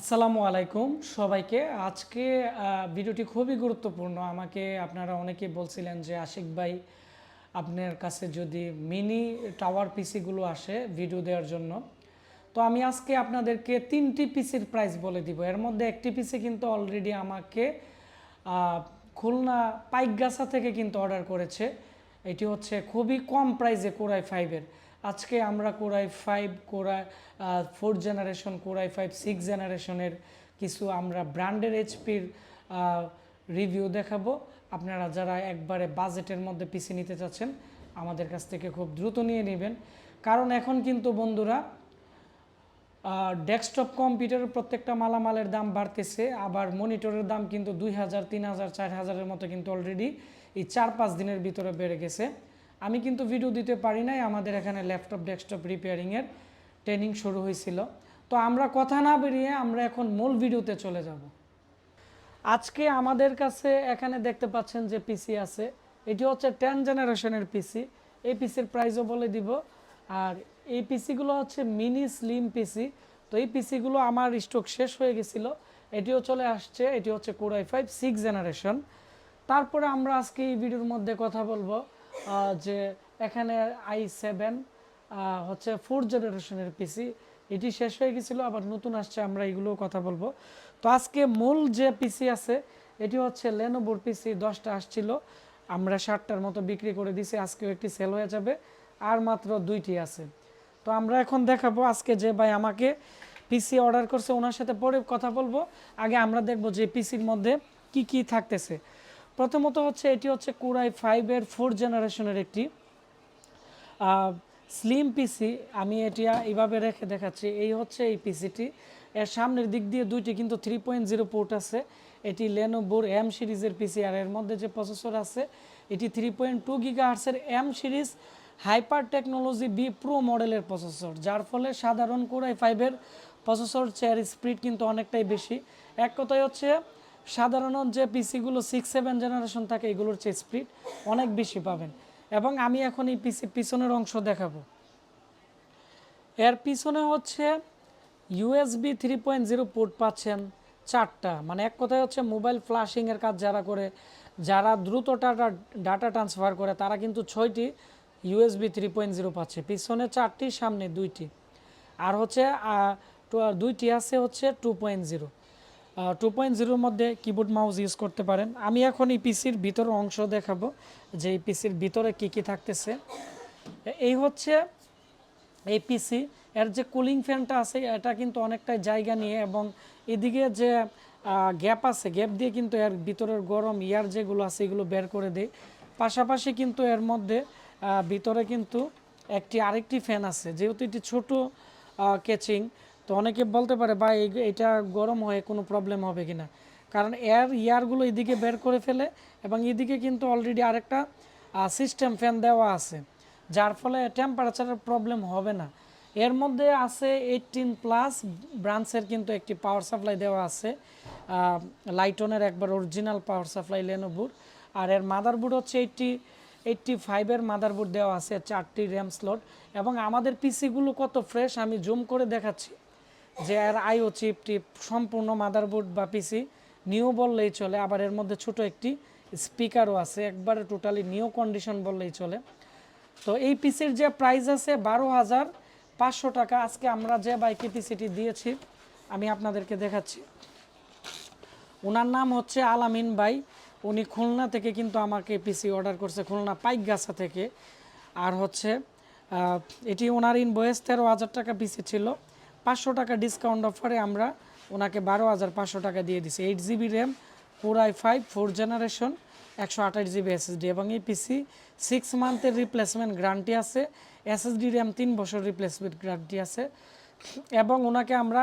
আসসালামু আলাইকুম সবাইকে। আজকে ভিডিওটি খুবই গুরুত্বপূর্ণ। আমাকে আপনারা অনেকে বলছিলেন যে, আশিক ভাই, আপনার কাছে যদি মিনি টাওয়ার পিসিগুলো আসে ভিডিও দেওয়ার জন্য। তো আমি আজকে আপনাদেরকে তিনটি পিসির প্রাইস বলে দিব। এর মধ্যে একটি পিসি কিন্তু অলরেডি আমাকে খুলনা পাইকগাছা থেকে কিন্তু অর্ডার করেছে। এটি হচ্ছে খুবই কম প্রাইসে কোরাই ফাইভের আজকে আমরা core i five core i fourth generation core i five six জেনারেশনের কিছু আমরা ব্র্যান্ডের এইচপির রিভিউ দেখাবো। আপনারা যারা একবারে বাজেটের মধ্যে পিসি নিতে চাচ্ছেন, আমাদের কাছ থেকে খুব দ্রুত নিয়ে নেবেন। কারণ এখন কিন্তু বন্ধুরা ডেস্কটপ কম্পিউটারের প্রত্যেকটা মালামালের দাম বাড়তেছে, আবার মনিটরের দাম কিন্তু দুই হাজার, তিন হাজার, চার হাজারের মতো কিন্তু অলরেডি এই চার, পাঁচ দিনের ভিতরে বেড়ে গেছে। আমি কিন্তু ভিডিও দিতে পারি নাই, আমাদের এখানে ল্যাপটপ ডেস্কটপ রিপেয়ারিংয়ের ট্রেনিং শুরু হয়েছিল। তো আমরা কথা না বেরিয়ে আমরা এখন মূল ভিডিওতে চলে যাব। আজকে আমাদের কাছে এখানে দেখতে পাচ্ছেন যে পিসি আছে। এটি হচ্ছে টেন জেনারেশনের পিসি এই পিসির প্রাইসও বলে দিব। আর এই পিসিগুলো হচ্ছে মিনি স্লিম পিসি তো এই পিসিগুলো আমার স্টক শেষ হয়ে গেছিল। এটিও চলে আসছে। এটি হচ্ছে কোরাই ফাইভ সিক্স জেনারেশন তারপরে আমরা আজকে এই ভিডিওর মধ্যে কথা বলব। যে এখানে আই সেভেন হচ্ছে ফোর্থ জেনারেশনের পিসি এটি শেষ হয়ে গেছিল, আবার নতুন আসছে, আমরা এগুলোও কথা বলব। তো আজকে মূল যে পিসি আছে, এটি হচ্ছে লেনোভোর পিসি দশটা আসছিল। আমরা ষাটটার মতো বিক্রি করে দিছি, আজকেও একটি সেল হয়ে যাবে, আর মাত্র দুইটি আছে। তো আমরা এখন দেখাবো, আজকে যে ভাই আমাকে পিসি অর্ডার করছে, ওনার সাথে পরে কথা বলব। আগে আমরা দেখব যে পিসির মধ্যে কি কি থাকতেছে। প্রথমত হচ্ছে এটি হচ্ছে কুরাই ফাইভের ফোর জেনারেশনের একটি স্লিম পিসি। আমি এটি এইভাবে রেখে দেখাচ্ছি। এই হচ্ছে এই পিসিটি। এর সামনের দিক দিয়ে দুইটি কিন্তু থ্রি পয়েন্ট জিরো পোর্ট আছে। এটি লেনোভোর এম সিরিজের পিসি আর এর মধ্যে যে প্রসেসর আছে, এটি three point two গিগাহার্সের M series hyper technology B pro মডেলের প্রসেসর, যার ফলে সাধারণ কোরাই ফাইভের প্রসেসর চেয়ার স্পিড কিন্তু অনেকটাই বেশি। এক কথায় হচ্ছে সাধারণত যে পিসিগুলো সিক্স সেভেন জেনারেশন থাকে, এগুলোর চেয়ে স্পিড অনেক বেশি পাবেন। এবং আমি এখন এই পিসি পিছনের অংশ দেখাবো। এর পিছনে হচ্ছে USB three point zero port পাচ্ছেন চারটা। মানে এক কথায় হচ্ছে মোবাইল ফ্লাশিংয়ের কাজ যারা করে, যারা দ্রুত ডাটা ডাটা ট্রান্সফার করে, তারা কিন্তু ছয়টি ইউএসবি থ্রি পয়েন্ট জিরো পাচ্ছে। পিছনে চারটি, সামনে দুইটি। আর হচ্ছে দুইটি আছে হচ্ছে two point zero two point জিরোর মধ্যে কিবোর্ড মাউস ইউজ করতে পারেন। আমি এখন এই পিসির ভিতর অংশ দেখাবো যে এই পিসির ভিতরে কি কি থাকতেছে। এই হচ্ছে এই পিসি এর যে কুলিং ফ্যানটা আছে, এটা কিন্তু অনেকটাই জায়গা নিয়ে এবং এদিকে যে গ্যাপ আছে গ্যাপ দিয়ে কিন্তু এর ভিতরের গরম ইয়ার যেগুলো আছে, এগুলো বের করে দেয়। পাশাপাশি কিন্তু এর মধ্যে ভিতরে কিন্তু একটি আরেকটি ফ্যান আছে। যেহেতু এটি ছোট কেচিং তো অনেকে বলতে পারে এই- এটা গরম হয়ে কোনো প্রবলেম হবে কিনা? কারণ এয়ার ইয়ারগুলো এদিকে বের করে ফেলে এবং এদিকে কিন্তু অলরেডি আরেকটা সিস্টেম ফ্যান দেওয়া আছে, যার ফলে টেম্পারেচারের প্রবলেম হবে না। এর মধ্যে আছে এইটিন প্লাস ব্রাঞ্চের কিন্তু একটি পাওয়ার সাপ্লাই দেওয়া আছে লাইটনের একবার অরিজিনাল পাওয়ার সাপ্লাই লেনোভোর আর এর মাদারবোর্ড হচ্ছে এইটটি এইটটি ফাইভের মাদারবোর্ড দেওয়া আছে, চারটি র্যাম স্লট এবং আমাদের পিসিগুলো কত ফ্রেশ আমি জুম করে দেখাচ্ছি। যে এর আইও চিপ টিপ, সম্পূর্ণ মাদারবোর্ড বা পিসি নিউ বললেই চলে। আবার এর মধ্যে ছোট একটি স্পিকারও আছে, একবারে টোটালি নিউ কন্ডিশন বললেই চলে। তো এই পিসির যে প্রাইস আছে বারো হাজার পাঁচশো টাকা। আজকে আমরা যে বাইকে পিসিটি দিয়েছি, আমি আপনাদেরকে দেখাচ্ছি। ওনার নাম হচ্ছে আলামিন বাই উনি খুলনা থেকে কিন্তু আমাকে পিসি অর্ডার করছে, খুলনা পাইকগাছা থেকে। আর হচ্ছে এটি ওনার ইন ইনভয়েস তেরো হাজার টাকা পিসি ছিল। পাঁচশো টাকা ডিসকাউন্ট অফারে আমরা ওনাকে বারো হাজার পাঁচশো টাকা দিয়ে দিছি। Eight GB RAM four I five four generation একশো আঠাশ জিবি এসএসডি এবং এই পিসি সিক্স মান্থের রিপ্লেসমেন্ট গ্যারান্টি আছে। এসএসডি র্যাম তিন বছর রিপ্লেসমেন্ট গ্যারান্টি আছে। এবং ওনাকে আমরা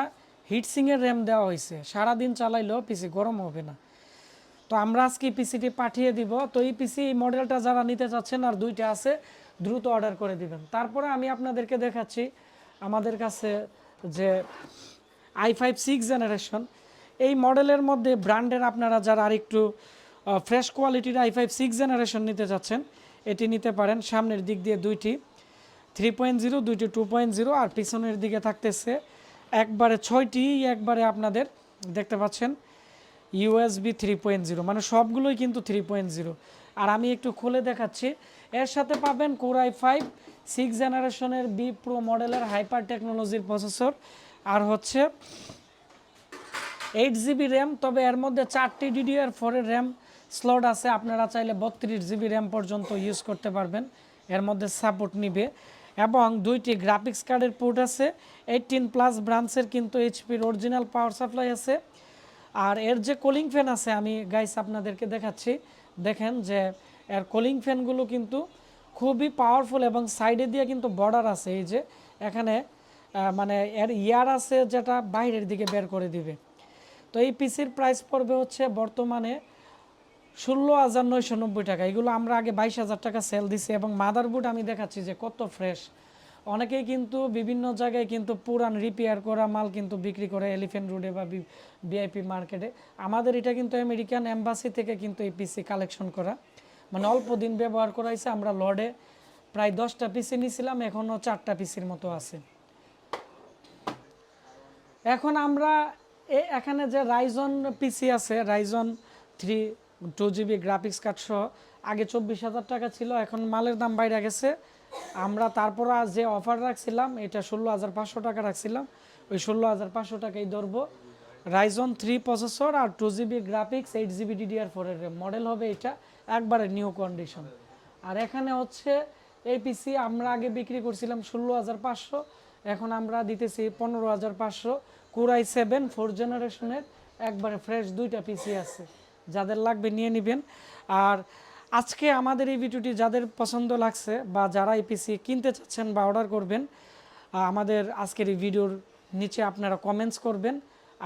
হিটসিংয়ের র্যাম দেওয়া হয়েছে। সারাদিন চালাইলেও পিসি গরম হবে না। তো আমরা আজকে পিসিটি পাঠিয়ে দিব। তো এই পিসি এই মডেলটা যারা নিতে চাচ্ছেন আর দুইটা আছে, দ্রুত অর্ডার করে দিবেন। তারপরে আমি আপনাদেরকে দেখাচ্ছি, আমাদের কাছে যে আই ফাইভ সিক্স জেনারেশন এই মডেলের মধ্যে ব্র্যান্ডের আপনারা যারা আরেকটু ফ্রেশ কোয়ালিটির আই ফাইভ সিক্স জেনারেশন নিতে চাচ্ছেন এটি নিতে পারেন। সামনের দিক দিয়ে দুইটি থ্রি পয়েন্ট জিরো দুইটি টু পয়েন্ট জিরো আর পিছনের দিকে থাকতেছে একবারে ছয়টি, একবারে আপনাদের দেখতে পাচ্ছেন ইউএসবি থ্রি পয়েন্ট জিরো মানে সবগুলোই কিন্তু থ্রি পয়েন্ট জিরো আর আমি একটু খুলে দেখাচ্ছি, এর সাথে পাবেন কোরাই ফাইভ সিক্স জেনারেশনের বি প্রো মডেলের হাইপার টেকনোলজির প্রসেসর আর হচ্ছে এইট জিবি র্যাম তবে এর মধ্যে চারটি ডিডিআর ফোরের র্যাম স্লট আছে। আপনারা চাইলে বত্রিশ জিবি র্যাম পর্যন্ত ইউজ করতে পারবেন। এর মধ্যে সাপোর্ট নিবে। এবং দুইটি গ্রাফিক্স কার্ডের পোর্ট আছে। এইটিন প্লাস ব্রাঞ্চের কিন্তু এইচপির অরিজিনাল পাওয়ার সাপ্লাই আছে। আর এর যে কুলিং ফ্যান আছে, আমি গাইস আপনাদেরকে দেখাচ্ছি। দেখেন যে এর কুলিং ফ্যানগুলো কিন্তু খুবই পাওয়ারফুল এবং সাইডে দিয়ে কিন্তু বর্ডার আছে, এই যে এখানে মানে এর ইয়ার আছে যেটা বাইরের দিকে বের করে দিবে। তো এই পিসির প্রাইস পড়বে হচ্ছে বর্তমানে ষোলো হাজার নয়শো নব্বই টাকা। এগুলো আমরা আগে বাইশ হাজার টাকা সেল দিছি এবং মাদারবোর্ড আমি দেখাচ্ছি যে কত ফ্রেশ অনেকেই কিন্তু বিভিন্ন জায়গায় কিন্তু পুরান রিপেয়ার করা মাল কিন্তু বিক্রি করে এলিফেন্ট রোডে বা বিআইপি মার্কেটে আমাদের এটা কিন্তু আমেরিকান এম্বাসি থেকে কিন্তু এই পিসি কালেকশন করা। মানে অল্প দিন ব্যবহার করাইছে, আমরা লর্ডে প্রায় দশটা পিসি নিয়েছিলাম এখনও চারটা পিসির মতো আছে। এখন আমরা এখানে যে রাইজন পিসি আছে Ryzen three two GB graphics card সহ, আগে চব্বিশ হাজার টাকা ছিল, এখন মালের দাম বাইরে গেছে। আমরা তারপর যে অফার রাখছিলাম, এটা ষোলো হাজার পাঁচশো টাকা রাখছিলাম, ওই ষোলো হাজার পাঁচশো টাকাই ধরবো। রাইজন থ্রি প্রসেসর আর two GB graphics eight GB DDR ফোরের মডেল হবে এটা। একবারে নিউ কন্ডিশন আর এখানে হচ্ছে এই পিসি আমরা আগে বিক্রি করছিলাম ষোলো হাজার পাঁচশো, এখন আমরা দিতেছি পনেরো হাজার পাঁচশো। কুরাই সেভেন ফোর জেনারেশনের একবারে ফ্রেশ দুইটা পিসি আছে। যাদের লাগবে নিয়ে নেবেন। আর আজকে আমাদের এই ভিডিওটি যাদের পছন্দ লাগছে বা যারা এই পিসি কিনতে চাচ্ছেন বা অর্ডার করবেন আমাদের আজকের এই ভিডিওর নিচে আপনারা কমেন্টস করবেন।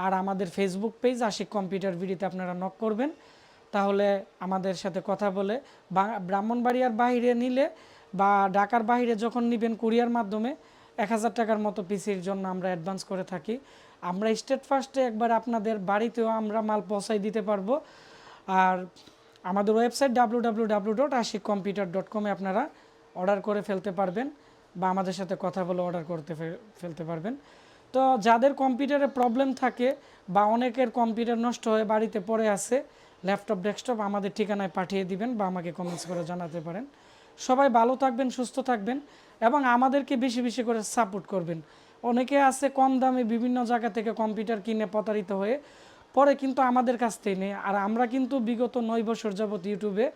আর আমাদের ফেসবুক পেজ আশিক কম্পিউটার ভিডিওতে আপনারা নক করবেন। তাহলে আমাদের সাথে কথা বলে ব্রাহ্মণবাড়িয়ার বাইরে নিলে বা ঢাকার বাহিরে যখন নেবেন কুরিয়ার মাধ্যমে, এক হাজার টাকার মতো পিসির জন্য আমরা অ্যাডভান্স করে থাকি। আমরা স্টেট ফার্স্টে একবার আপনাদের বাড়িতেও আমরা মাল পৌঁছাই দিতে পারব। আর আমাদের website W W W dot Ashiq computer dot কমে আপনারা অর্ডার করে ফেলতে পারবেন বা আমাদের সাথে কথা বলে অর্ডার করতে ফেলতে পারবেন। তো যাদের কম্পিউটারে প্রবলেম থাকে বা অনেকের কম্পিউটার নষ্ট হয়ে বাড়িতে পড়ে আছে ল্যাপটপ, ডেস্কটপ আমাদের ঠিকানায় পাঠিয়ে দিবেন বা আমাকে কমেন্টস করে জানাতে পারেন। সবাই ভালো থাকবেন, সুস্থ থাকবেন এবং আমাদেরকে বেশি বেশি করে সাপোর্ট করবেন। অনেকে আছে কম দামে বিভিন্ন জায়গা থেকে কম্পিউটার কিনে প্রতারিত হয়ে পরে কিন্তু আমাদের কাছ থেকে নেই আর আমরা কিন্তু বিগত নয় বছর যাবত ইউটিউবে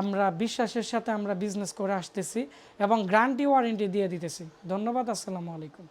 আমরা বিশ্বাসের সাথে আমরা বিজনেস করে আসতেছি এবং গ্রান্টি ওয়ারেন্টি দিয়ে দিতেছি। ধন্যবাদ, আসসালামু আলাইকুম।